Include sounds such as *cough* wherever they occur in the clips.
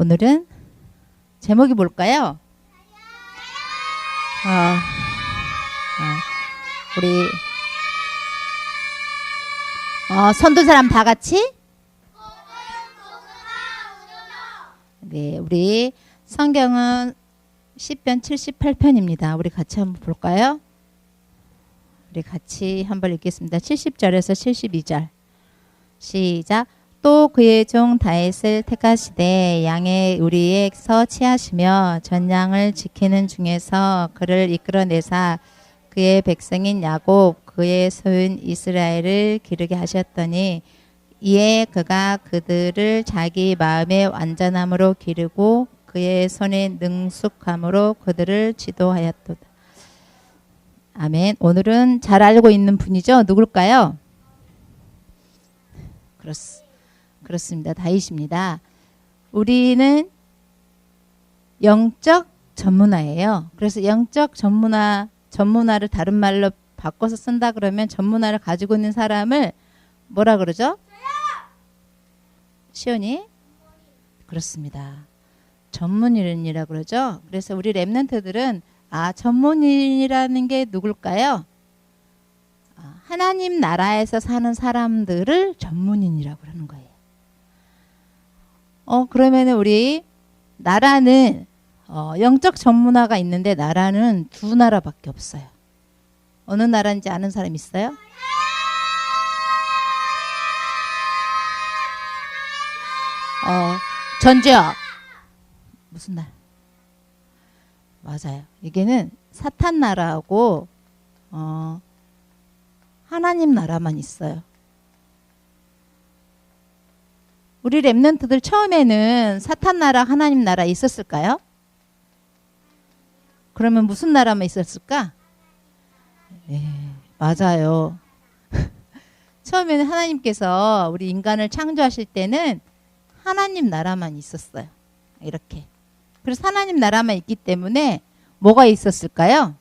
오늘은 제목이 뭘까요? 어, 어, 우리 어, 선두 사람 다 같이 네, 우리 성경은 10편 78편입니다. 우리 같이 한번 볼까요? 우리 같이 한번 읽겠습니다. 70절에서 72절. 시작. 또 그의 종 다윗을 택하시되 양의 우리에서 취하시며 전양을 지키는 중에서 그를 이끌어내사 그의 백성인 야곱 그의 소인 이스라엘을 기르게 하셨더니 이에 그가 그들을 자기 마음의 완전함으로 기르고 그의 손의 능숙함으로 그들을 지도하였도다. 아멘. 오늘은 잘 알고 있는 분이죠. 누굴까요? 그렇, 그렇습니다. 다윗입니다. 우리는 영적 전문화예요. 그래서 영적 전문화, 전문화를 다른 말로 바꿔서 쓴다 그러면 전문화를 가지고 있는 사람을 뭐라 그러죠? 시온이? 그렇습니다. 전문인이라 그러죠. 그래서 우리 랩런트들은 아 전문인이라는 게 누굴까요? 아, 하나님 나라에서 사는 사람들을 전문인이라고 그러는 거예요. 어 그러면은 우리 나라는 어, 영적 전문화가 있는데 나라는 두 나라밖에 없어요. 어느 나라인지 아는 사람 있어요? 어, 전지역. 무슨 날? 맞아요. 이게는 사탄 나라하고 어, 하나님 나라만 있어요. 우리 랩런트들 처음에는 사탄 나라, 하나님 나라 있었을까요? 그러면 무슨 나라만 있었을까? 네, 맞아요. *laughs* 처음에는 하나님께서 우리 인간을 창조하실 때는 하나님 나라만 있었어요. 이렇게. 그래서 하나님 나라만 있기 때문에 뭐가 있었을까요?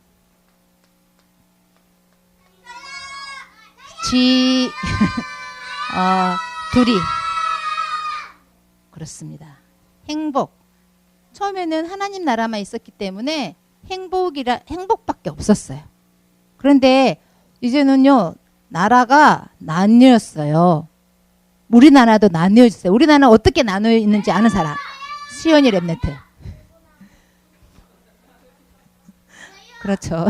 지, *laughs* 어, 둘이. 그렇습니다. 행복. 처음에는 하나님 나라만 있었기 때문에 행복이라, 행복밖에 없었어요. 그런데 이제는요, 나라가 나뉘었어요. 우리나라도 나뉘어졌어요. 우리나라는 어떻게 나뉘어 있는지 아는 사람. 시연이 랩네트. 그렇죠.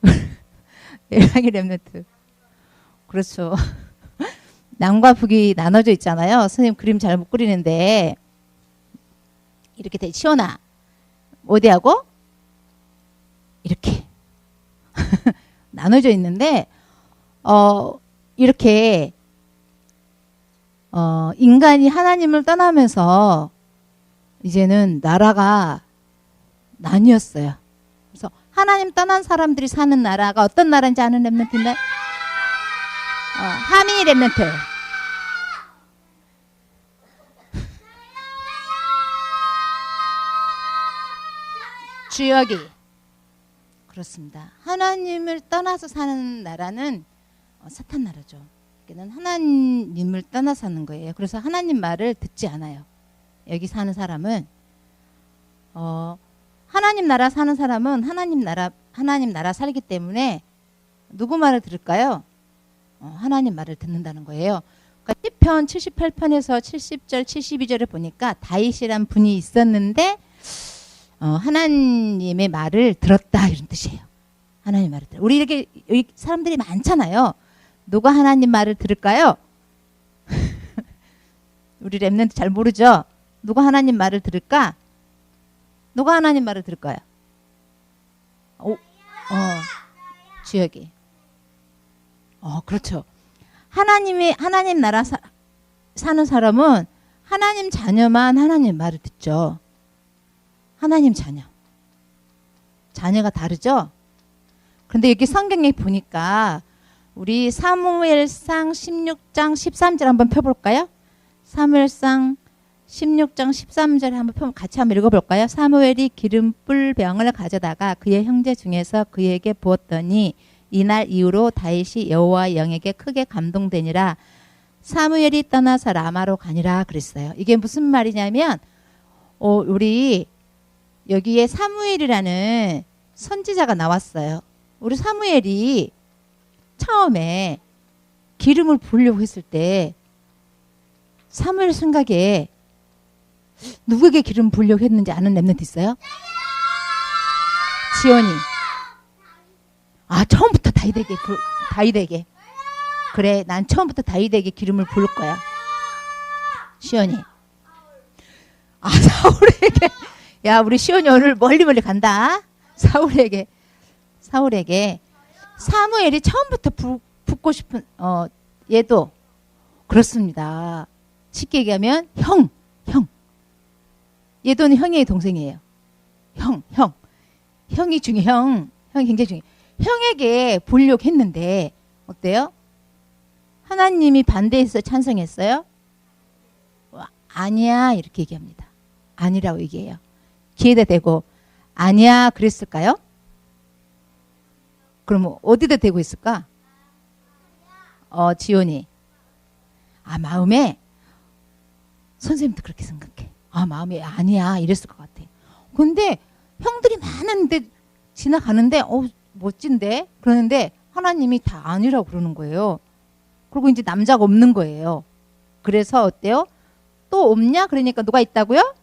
*laughs* 일랑이 랩네트. 그렇죠. 남과 북이 나눠져 있잖아요. 선생님 그림 잘 못 그리는데 이렇게 돼. 시원아. 어디하고? 이렇게. *laughs* 나눠져 있는데 어 이렇게 어 인간이 하나님을 떠나면서 이제는 나라가 나뉘었어요. 그래서 하나님 떠난 사람들이 사는 나라가 어떤 나라인지 아는 랩런트인데 어, 하미 랩런트. 주역이 그렇습니다. 하나님을 떠나서 사는 나라는 어, 사탄 나라죠. 그는 하나님을 떠나 사는 거예요. 그래서 하나님 말을 듣지 않아요. 여기 사는 사람은 어, 하나님 나라 사는 사람은 하나님 나라 하나님 나라 살기 때문에 누구 말을 들을까요? 어, 하나님 말을 듣는다는 거예요. 그러니까 10편 78편에서 70절 72절을 보니까 다윗이란 분이 있었는데 어, 하나님의 말을 들었다 이런 뜻이에요. 하나님 말을 들어. 우리 이렇게 사람들이 많잖아요. 누가 하나님 말을 들을까요? *laughs* 우리 랩런트 잘 모르죠. 누가 하나님 말을 들을까? 누가 하나님 말을 들을까요? 오, 어, 주역이. 어, 그렇죠. 하나님이 하나님 나라 사, 사는 사람은 하나님 자녀만 하나님 말을 듣죠. 하나님 자녀. 자녀가 다르죠? 근데 여기 성경에 보니까 우리 사무엘상 16장 13절 한번 펴볼까요? 사무엘상 16장 13절 한번 펴 같이 한번 읽어볼까요? 사무엘이 기름불 병을 가져다가 그의 형제 중에서 그에게 부었더니 이날 이후로 다윗이 여호와 영에게 크게 감동되니라 사무엘이 떠나서 라마로 가니라 그랬어요. 이게 무슨 말이냐면 어, 우리 여기에 사무엘이라는 선지자가 나왔어요. 우리 사무엘이 처음에 기름을 부으려고 했을 때 사무엘 생각에 누구에게 기름 부으려고 했는지 아는 랩런트 있어요? 지원이. 아 처음부터 다윗에게 부, 다윗에게. 그래 난 처음부터 다윗에게 기름을 부을 거야. 시온이. 아 사울에게. 야 우리 시온이 오늘 멀리 멀리 간다. 사울에게. 사울에게. 사무엘이 처음부터 부, 붙고 싶은 어 얘도 그렇습니다. 쉽게 얘기하면 형, 형. 얘도는 형의 동생이에요. 형, 형. 형이 중요, 형. 형이 굉장히 중요. 형에게 보려고 했는데 어때요? 하나님이 반대해서 찬성했어요? 와, 아니야 이렇게 얘기합니다. 아니라고 얘기해요. 기회다 대고 아니야 그랬을까요? 그럼 어디다 대고 있을까? 어 지온이 아 마음에 선생님도 그렇게 생각해. 아 마음에 아니야 이랬을 것 같아. 근데 형들이 많은데 지나가는데 어 멋진데 그러는데 하나님이 다 아니라고 그러는 거예요. 그리고 이제 남자가 없는 거예요. 그래서 어때요? 또 없냐? 그러니까 누가 있다고요?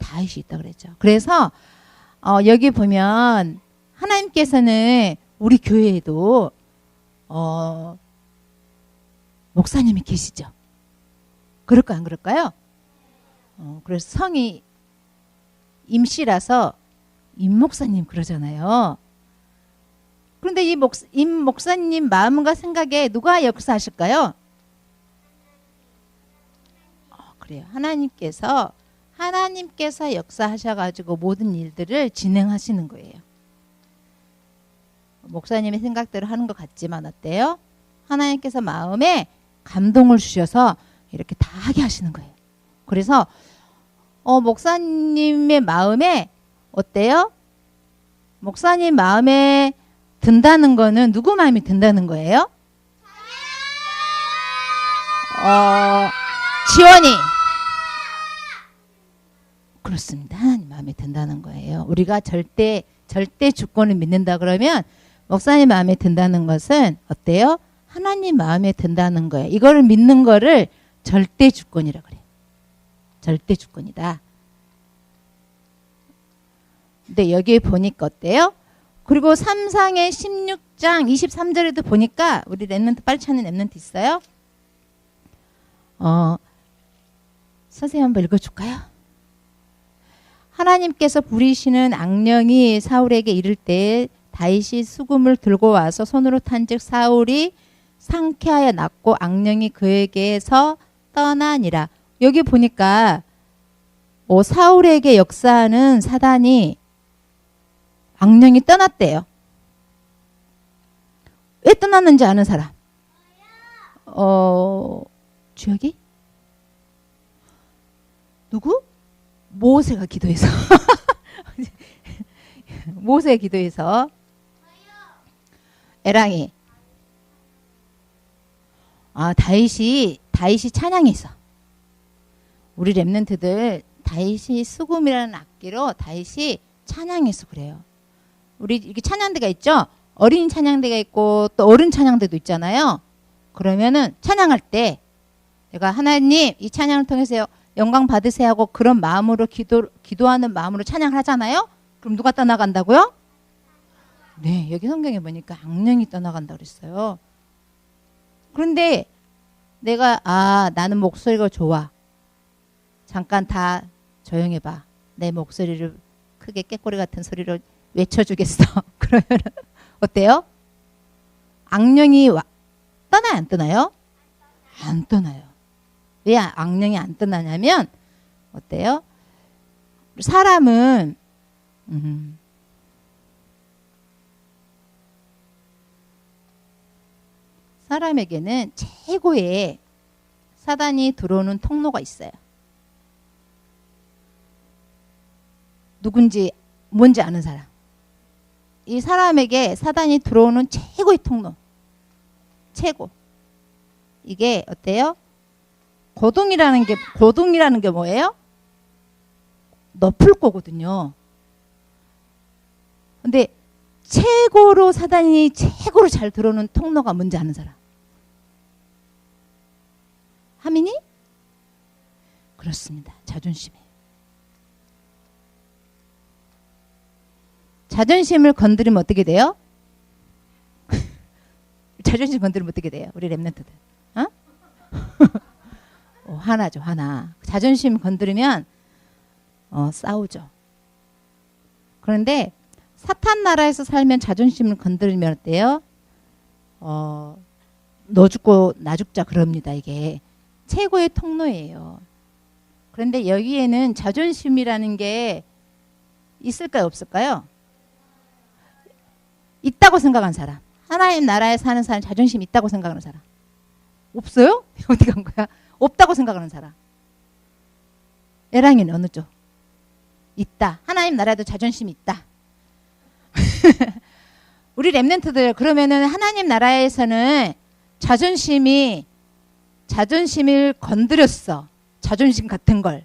다윗이 있다 그랬죠. 그래서 어, 여기 보면 하나님께서는 우리 교회에도 어, 목사님이 계시죠. 그럴까 안 그럴까요? 어, 그래서 성이 임씨라서 임 목사님 그러잖아요. 그런데 이 목, 임 목사님 마음과 생각에 누가 역사하실까요? 어, 그래요. 하나님께서 하나님께서 역사하셔가지고 모든 일들을 진행하시는 거예요. 목사님의 생각대로 하는 것 같지만 어때요? 하나님께서 마음에 감동을 주셔서 이렇게 다 하게 하시는 거예요. 그래서 어, 목사님의 마음에 어때요? 목사님 마음에 든다는 거는 누구 마음이 든다는 거예요? 어, 지원이. 그렇습니다. 하나님 마음에 든다는 거예요. 우리가 절대 절대 주권을 믿는다 그러면 목사님 마음에 든다는 것은 어때요? 하나님 마음에 든다는 거예요. 이거를 믿는 거를 절대 주권이라 그래. 절대 주권이다. 근데 여기에 보니까 어때요? 그리고 삼상의 16장 23절에도 보니까 우리 랩런트 빨리 찾는 랩런트 있어요? 어, 선생님 한번 읽어줄까요? 하나님께서 부리시는 악령이 사울에게 이를 때 다윗이 수금을 들고 와서 손으로 탄즉 사울이 상쾌하여 낫고 악령이 그에게서 떠나니라. 여기 보니까 어, 사울에게 역사하는 사단이 악령이 떠났대요. 왜 떠났는지 아는 사람? 어, 주혁이? 누구? 모세가 기도해서. *laughs* 모세 기도해서. 에랑이. 아, 다윗이, 다윗이 찬양했어. 우리 랩런트들 다윗이 수금이라는 악기로 다윗이 찬양해서 그래요. 우리 이렇게 찬양대가 있죠? 어린 찬양대가 있고 또 어른 찬양대도 있잖아요. 그러면은 찬양할 때 내가 하나님 이 찬양을 통해서 영광 받으세요 하고 그런 마음으로 기도 기도하는 마음으로 찬양을 하잖아요. 그럼 누가 떠나간다고요? 네, 여기 성경에 보니까 악령이 떠나간다 그랬어요. 그런데 내가 아 나는 목소리가 좋아. 잠깐 다 조용해 봐. 내 목소리를 크게 깨꼬리 같은 소리로 외쳐주겠어. *laughs* 그러면 어때요? 악령이 와, 떠나요 안 떠나요? 안 떠나요. 왜 악령이 안 떠나냐면 어때요? 사람은 음, 사람에게는 최고의 사단이 들어오는 통로가 있어요. 누군지 뭔지 아는 사람. 이 사람에게 사단이 들어오는 최고의 통로. 최고. 이게 어때요? 고동이라는 게 고동이라는 게 뭐예요? 높을 거거든요. 근데 최고로 사단이 최고로 잘 들어오는 통로가 뭔지 아는 사람? 하민이? 그렇습니다. 자존심이에요. 자존심을 건드리면 어떻게 돼요? *laughs* 자존심 건드리면 어떻게 돼요? 우리 랩런트들. 화나죠, 화나. 자존심 건드리면 어, 싸우죠. 그런데 사탄 나라에서 살면 자존심을 건드리면 어때요? 어, 너 죽고 나 죽자 그럽니다. 이게 최고의 통로예요. 그런데 여기에는 자존심이라는 게 있을까요, 없을까요? 있다고 생각한 사람. 하나님 나라에 사는 사람 자존심 있다고 생각하는 사람. 없어요? *laughs* 어디 간 거야? 없다고 생각하는 사람. 에랑이는 어느 쪽? 있다. 하나님 나라에도 자존심이 있다. *laughs* 우리 랩런트들 그러면은 하나님 나라에서는 자존심이 자존심을 건드렸어. 자존심 같은 걸.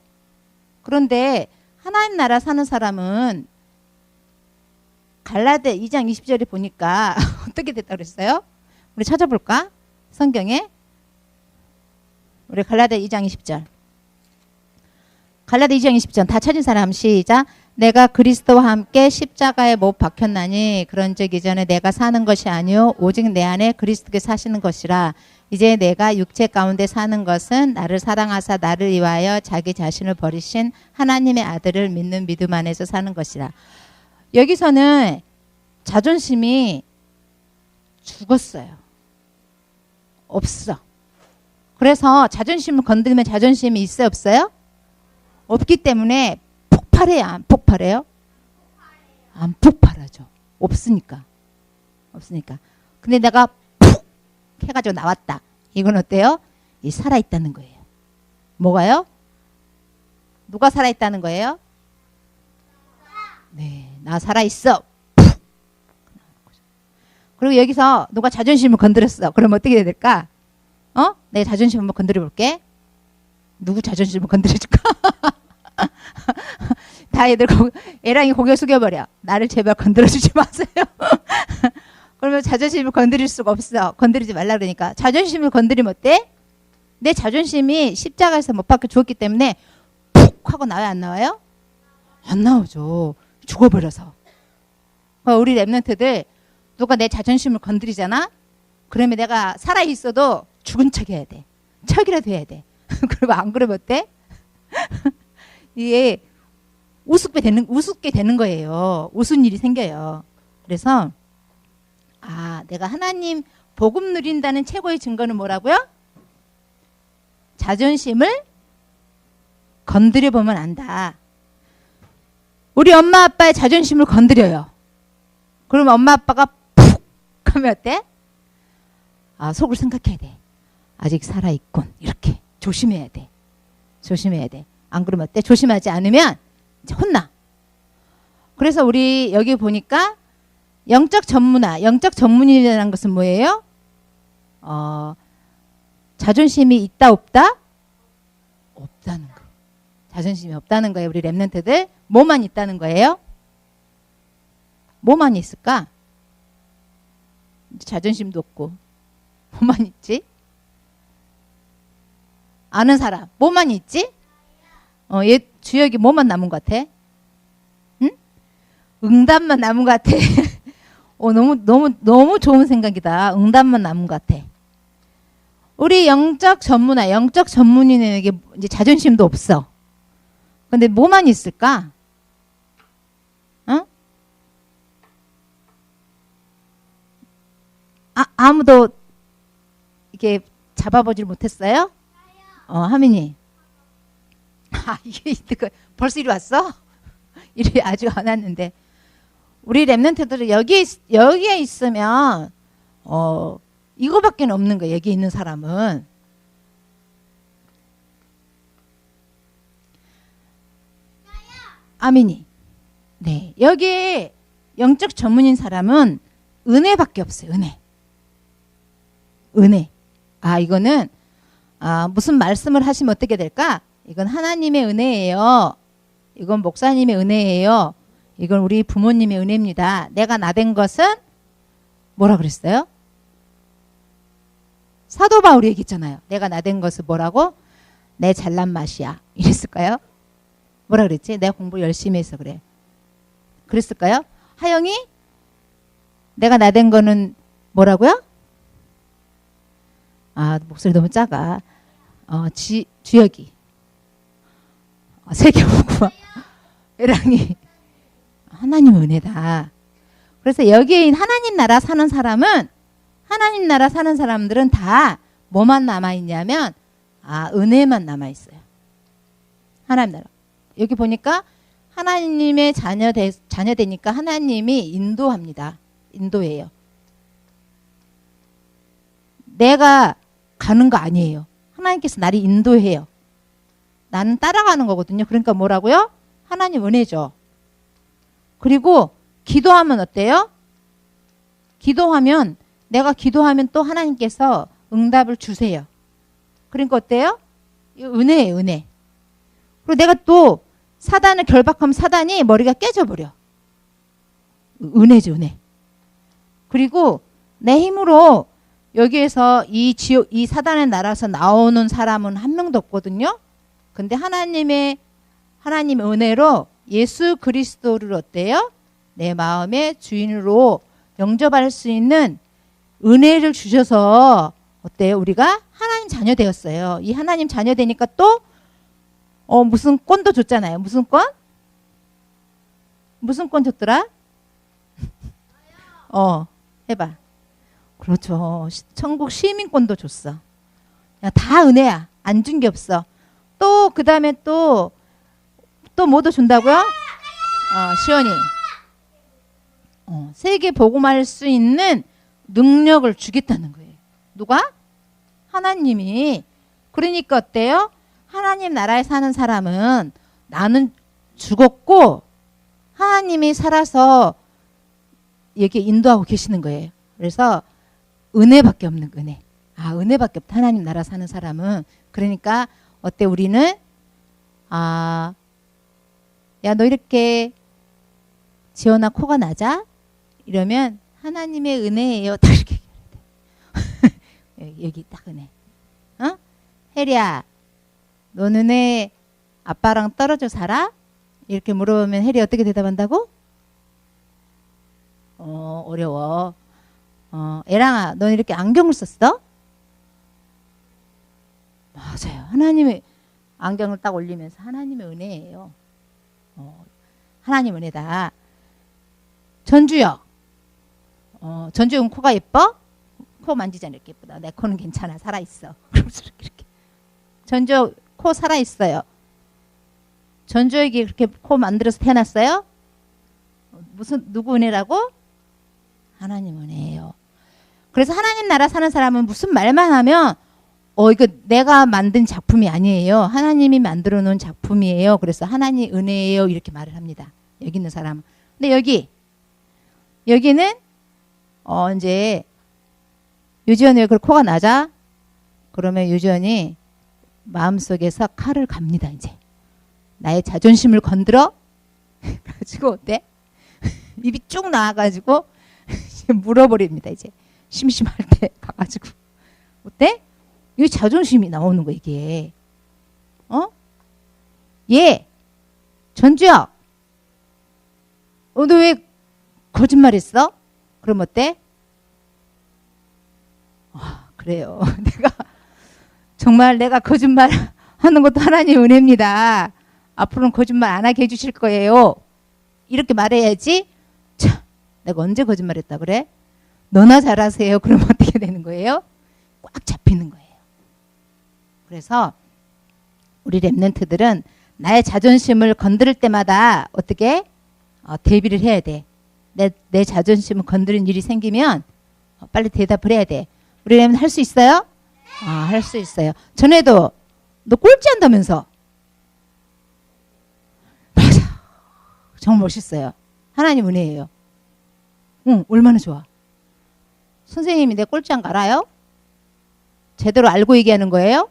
그런데 하나님 나라 사는 사람은 갈라데 2장 20절에 보니까 *laughs* 어떻게 됐다 그랬어요? 우리 찾아볼까? 성경에 우리 갈라데 2장 20절. 갈라데 2장 20절. 다 찾은 사람 시작. 내가 그리스도와 함께 십자가에 못 박혔나니 그런즉 이전에 내가 사는 것이 아니요 오직 내 안에 그리스도께 사시는 것이라. 이제 내가 육체 가운데 사는 것은 나를 사랑하사 나를 위하여 자기 자신을 버리신 하나님의 아들을 믿는 믿음 안에서 사는 것이라. 여기서는 자존심이 죽었어요. 없어 그래서 자존심을 건드리면 자존심이 있어요 없어요 없기 때문에 폭발해요? 안 폭발해요? 안 폭발하죠. 없으니까. 없으니까. 근데 내가 푹 해가지고 나왔다. 이건 어때요? 이 살아있다는 거예요. 뭐가요? 누가 살아있다는 거예요? 네, 나 살아있어. 푹. 그리고 여기서 누가 자존심을 건드렸어. 그럼 어떻게 해야 될까? 어? 내 자존심 한번 건드려 볼게. 누구 자존심을 건드려줄까? *laughs* 다 애들 고, 애랑이 고개 숙여버려. 나를 제발 건드려주지 마세요. *laughs* 그러면 자존심을 건드릴 수가 없어. 건드리지 말라 그러니까. 자존심을 건드리면 어때? 내 자존심이 십자가에서 못 박혀 죽었기 때문에 푹 하고 나와요? 안 나와요? 안 나오죠. 죽어버려서. 어, 우리 랩런트들 누가 내 자존심을 건드리잖아? 그러면 내가 살아있어도 죽은 척 해야 돼. 척이라도 해야 돼. *laughs* 그리고 안 그러면 어때? *laughs* 이게 우습게 되는 우습게 되는 거예요. 웃은 일이 생겨요. 그래서 아, 내가 하나님 복음 누린다는 최고의 증거는 뭐라고요? 자존심을 건드려 보면 안다. 우리 엄마 아빠의 자존심을 건드려요. 그러면 엄마 아빠가 푹 하면 어때? 아, 속으로 생각해야 돼. 아직 살아있군. 이렇게. 조심해야 돼. 조심해야 돼. 안 그러면 어때? 조심하지 않으면 혼나. 그래서 우리 여기 보니까 영적 전문화, 영적 전문인이라는 것은 뭐예요? 어, 자존심이 있다 없다? 없다는 거. 자존심이 없다는 거예요. 우리 랩런트들 뭐만 있다는 거예요? 뭐만 있을까? 자존심도 없고 뭐만 있지? 아는 사람 뭐만 있지? 어, 얘 주역이 뭐만 남은 것 같아? 응? 응답만 남은 것 같아. *laughs* 어, 너무, 너무, 너무 좋은 생각이다. 응답만 남은 것 같아. 우리 영적 전문화, 영적 전문인에게 이제 자존심도 없어. 근데 뭐만 있을까? 어? 아, 아무도 이렇게 잡아보질 못했어요? 어, 하민이. 아, 이게 그 벌써 이리 왔어? *laughs* 이리 아직 안 왔는데. 우리 랩런트들은 여기에, 여기에 있으면, 어, 이거밖에 없는 거예요. 여기 있는 사람은. 아미니. 네. 여기 영적 전문인 사람은 은혜밖에 없어요. 은혜. 은혜. 아, 이거는, 아, 무슨 말씀을 하시면 어떻게 될까? 이건 하나님의 은혜예요. 이건 목사님의 은혜예요. 이건 우리 부모님의 은혜입니다. 내가 나 된 것은 뭐라 그랬어요? 사도 바울이 얘기했잖아요. 내가 나 된 것은 뭐라고? 내 잘난 맛이야. 이랬을까요? 뭐라 그랬지? 내가 공부 열심히 해서 그래. 그랬을까요? 하영이? 내가 나 된 거는 뭐라고요? 아, 목소리 너무 작아. 어, 지, 주혁이. 어, 세계보고 *laughs* 애랑이. 하나님 은혜다. 그래서 여기에 하나님 나라 사는 사람은 하나님 나라 사는 사람들은 다 뭐만 남아 있냐면 아 은혜만 남아 있어요. 하나님 나라. 여기 보니까 하나님의 자녀 되, 자녀 되니까 하나님이 인도합니다. 인도예요. 내가 가는 거 아니에요. 하나님께서 나를 인도해요. 나는 따라가는 거거든요. 그러니까 뭐라고요? 하나님 은혜죠. 그리고 기도하면 어때요? 기도하면 내가 기도하면 또 하나님께서 응답을 주세요. 그러니까 어때요? 은혜예요, 은혜. 그리고 내가 또 사단을 결박하면 사단이 머리가 깨져버려. 은혜죠, 은혜. 그리고 내 힘으로 여기에서 이 지옥, 이 사단의 나라에서 나오는 사람은 한 명도 없거든요. 근데 하나님의, 하나님의 은혜로 예수 그리스도를 어때요? 내 마음의 주인으로 영접할 수 있는 은혜를 주셔서 어때요? 우리가 하나님 자녀 되었어요. 이 하나님 자녀 되니까 또 어, 무슨 권도 줬잖아요. 무슨 권? 무슨 권 줬더라? *laughs* 어, 해봐. 그렇죠. 천국 시민권도 줬어. 야, 다 은혜야. 안 준 게 없어. 또, 그 다음에 또, 또 뭐도 준다고요? 어, 시원이. 어, 세계 복음할 수 있는 능력을 주겠다는 거예요. 누가? 하나님이. 그러니까 어때요? 하나님 나라에 사는 사람은 나는 죽었고 하나님이 살아서 여기 인도하고 계시는 거예요. 그래서 은혜밖에 없는 은혜. 아, 은혜밖에 없다. 하나님 나라 사는 사람은. 그러니까 어때 우리는 아, 야, 너 이렇게 지원아 코가 나자? 이러면 하나님의 은혜예요. 다 이렇게 *laughs* 여기 딱 은혜. 어? 혜리야, 너는 왜 아빠랑 떨어져 살아? 이렇게 물어보면 혜리 어떻게 대답한다고? 어, 어려워. 어, 애랑아, 넌 이렇게 안경을 썼어? 맞아요. 하나님의 안경을 딱 올리면서 하나님의 은혜예요. 어, 하나님 은혜다. 전주요. 어, 전주용 코가 예뻐? 코 만지잖아 이렇게 예쁘다. 내 코는 괜찮아 살아 있어. *laughs* 그러면서 이렇게. 전주 코 살아 있어요. 전주에게 그렇게 코 만들어서 태어났어요? 무슨 누구 은혜라고? 하나님 은혜예요. 그래서 하나님 나라 사는 사람은 무슨 말만 하면 어 이거 내가 만든 작품이 아니에요. 하나님이 만들어 놓은 작품이에요. 그래서 하나님 은혜예요. 이렇게 말을 합니다. 여기 있는 사람. 근데 여기 여기는 어 이제 유지원이 왜그 코가 나자? 그러면 유지원이 마음속에서 칼을 갑니다, 이제. 나의 자존심을 건드려? *laughs* 가지고 어때? *laughs* 입이 쭉 나와가지고 *laughs* 물어버립니다, 이제. 심심할 때 가가지고. 어때? 이 자존심이 나오는 거, 이게. 어? 얘! 전주야! 어, 너 왜 거짓말 했어? 그럼 어때? 아, 그래요. *laughs* 내가 정말 내가 거짓말 하는 것도 하나님 은혜입니다. 앞으로는 거짓말 안 하게 해주실 거예요. 이렇게 말해야지. 자, 내가 언제 거짓말했다 그래? 너나 잘하세요. 그럼 어떻게 되는 거예요? 꽉 잡히는 거예요. 그래서 우리 랩런트들은 나의 자존심을 건드릴 때마다 어떻게 어, 대비를 해야 돼. 내, 내 자존심을 건드린 일이 생기면 어, 빨리 대답을 해야 돼. 우리 랩런트 할수 있어요? 아, 할 수 있어요. 전에도 너 꼴찌 한다면서. 맞아. 정말 멋있어요. 하나님 은혜예요. 응, 얼마나 좋아. 선생님이 내 한거 알아요? 제대로 알고 얘기하는 거예요?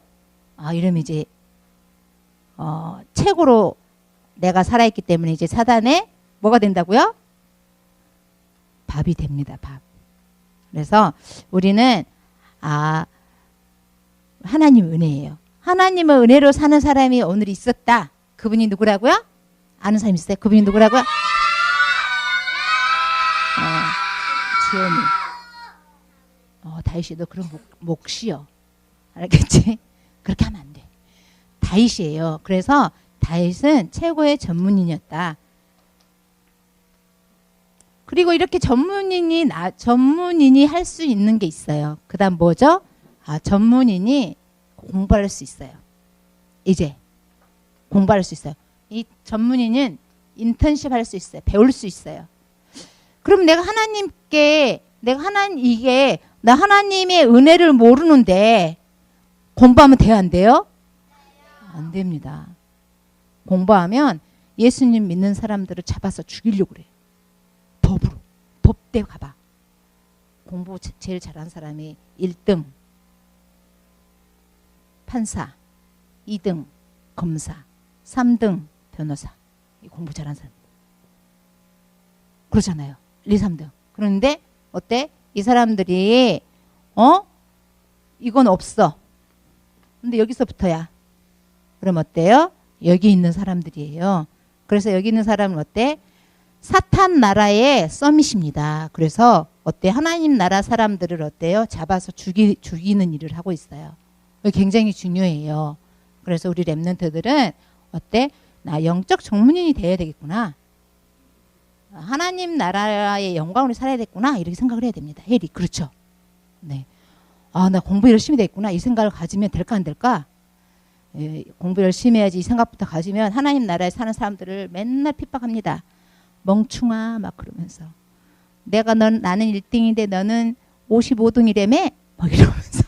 아, 이러면 이제, 어, 책으로 내가 살아있기 때문에 이제 사단에 뭐가 된다고요? 밥이 됩니다. 밥. 그래서 우리는 아 하나님 은혜예요. 하나님의 은혜로 사는 사람이 오늘 있었다. 그분이 누구라고요? 아는 사람 있어요? 그분이 누구라고요? 어, 지연이. 어, 다윗이도 그런 목, 몫이요. 알겠지? *laughs* 그렇게 하면 안 돼. 다윗이에요. 그래서 다윗은 최고의 전문인이었다. 그리고 이렇게 전문인이 나, 전문인이 할 수 있는 게 있어요. 그다음 뭐죠? 아, 전문인이 공부할 수 있어요. 이제 공부할 수 있어요. 이 전문인은 인턴십 할 수 있어요. 배울 수 있어요. 그럼 내가 하나님께 내가 하나님 이게 나 하나님의 은혜를 모르는데 공부하면 돼요, 안 돼요? 안 됩니다. 공부하면 예수님 믿는 사람들을 잡아서 죽이려고 그래. 법으로. 법대 가봐. 공부 제- 제일 잘한 사람이 1등 판사, 2등 검사, 3등 변호사. 이 공부 잘한 사람. 그러잖아요. 1, 2, 3등. 그런데 어때? 이 사람들이 어? 이건 없어. 근데 여기서부터야. 그럼 어때요? 여기 있는 사람들이에요. 그래서 여기 있는 사람은 어때? 사탄 나라의 서밋입니다. 그래서 어때? 하나님 나라 사람들을 어때요? 잡아서 죽이, 죽이는 일을 하고 있어요. 굉장히 중요해요. 그래서 우리 랩런트들은 어때? 나 영적 전문인이 돼야 되겠구나. 하나님 나라의 영광으로 살아야 되겠구나. 이렇게 생각을 해야 됩니다. 혜리. 그렇죠. 네. 아, 나 공부 열심히 됐구나. 이 생각을 가지면 될까, 안 될까? 예, 공부 열심히 해야지 이 생각부터 가지면 하나님 나라에 사는 사람들을 맨날 핍박합니다. 멍충아 막 그러면서 내가 넌 나는 1등인데 너는 55등이라며 막 이러면서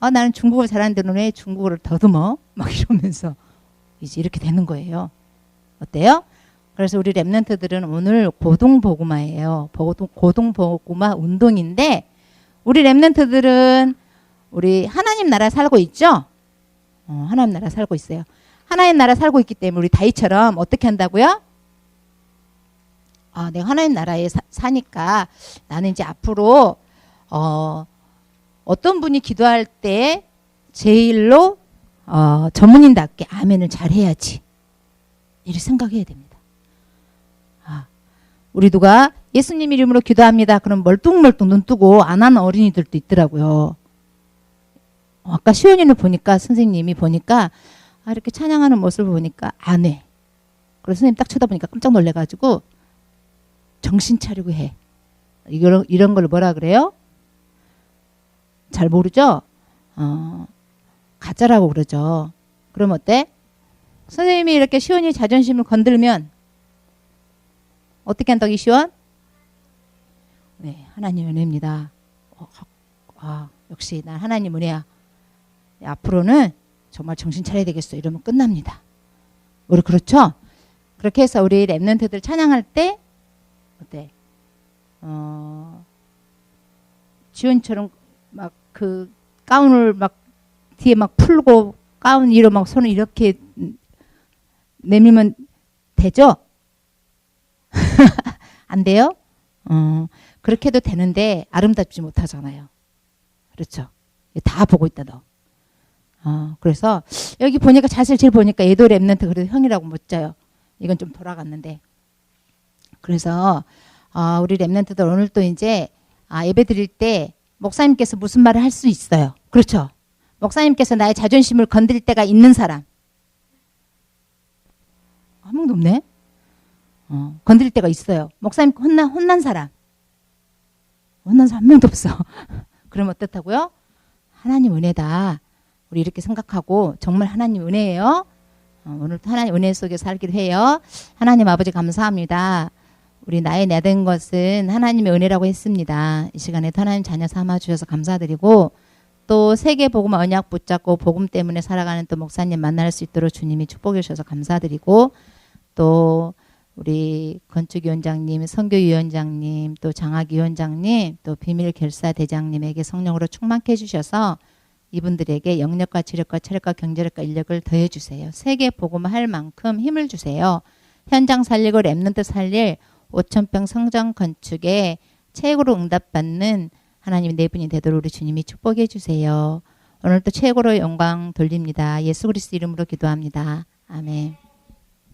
아 나는 중국어를 잘하는데 왜 중국어를 더듬어 막 이러면서 이제 이렇게 되는 거예요. 어때요? 그래서 우리 랩런트들은 오늘 고동보구마예요. 고동, 고동보구마 운동인데 우리 랩런트들은 우리 하나님 나라 살고 있죠? 어, 하나님 나라 살고 있어요. 하나님 나라 살고 있기 때문에 우리 다이처럼 어떻게 한다고요? 아, 내가 하나님 나라에 사, 니까 나는 이제 앞으로 어, 어떤 분이 기도할 때 제일로 어, 전문인답게 아멘을 잘 해야지. 이렇게 생각해야 됩니다. 아, 우리 누가 예수님 이름으로 기도합니다. 그럼 멀뚱멀뚱 눈 뜨고 안 하는 어린이들도 있더라고요. 어, 아까 시원이를 보니까 선생님이 보니까 아, 이렇게 찬양하는 모습을 보니까 안 해. 그래서 선생님 딱 쳐다보니까 깜짝 놀래가지고 정신 차리고 해. 이런 이런 걸 뭐라 그래요? 잘 모르죠? 어, 가짜라고 그러죠. 그럼 어때? 선생님이 이렇게 시원이 자존심을 건들면 어떻게 한다고 이 시원? 네, 하나님 은혜입니다. 어, 아, 역시 난 하나님 은혜야. 네, 앞으로는 정말 정신 차려야 되겠어. 이러면 끝납니다. 우리 그렇죠? 그렇게 해서 우리 랩런트들 찬양할 때 어때? 어, 지원처럼 막 그 가운을 막 뒤에 막 풀고 가운 위로 막 손을 이렇게 내밀면 되죠? *laughs* 안 돼요? 어, 그렇게 해도 되는데 아름답지 못하잖아요. 그렇죠? 다 보고 있다 너. 어, 그래서 여기 보니까 자세를 제일 보니까 에도 랩런트 그래도 형이라고 못 져요. 이건 좀 돌아갔는데. 그래서 어, 우리 랩런트들 오늘 또 이제 아, 예배 드릴 때 목사님께서 무슨 말을 할 수 있어요. 그렇죠? 목사님께서 나의 자존심을 건드릴 때가 있는 사람. 한 명도 없네. 어, 건드릴 때가 있어요. 목사님 혼난 혼난 사람. 혼난 사람 한 명도 없어. *laughs* 그럼 어떻다고요? 하나님 은혜다. 우리 이렇게 생각하고 정말 하나님 은혜예요. 어, 오늘도 하나님 은혜 속에 살기로 해요. 하나님 아버지 감사합니다. 우리 나의 내된 것은 하나님의 은혜라고 했습니다. 이 시간에 하나님 자녀 삼아 주셔서 감사드리고 또 세계 복음 언약 붙잡고 복음 때문에 살아가는 또 목사님 만날 수 있도록 주님이 축복해 주셔서 감사드리고 또 우리 건축위원장님, 선교위원장님, 또 장학위원장님, 또 비밀 결사 대장님에게 성령으로 충만케 해주셔서 이분들에게 영력과 지력과 체력과 경제력과 인력을 더해 주세요. 세계 복음을 할 만큼 힘을 주세요. 현장 살리고 랩런트 살릴 5천평 성장 건축에 최고로 응답받는 하나님 네 분이 되도록 우리 주님이 축복해 주세요. 오늘도 최고로 영광 돌립니다. 예수 그리스도 이름으로 기도합니다. 아멘.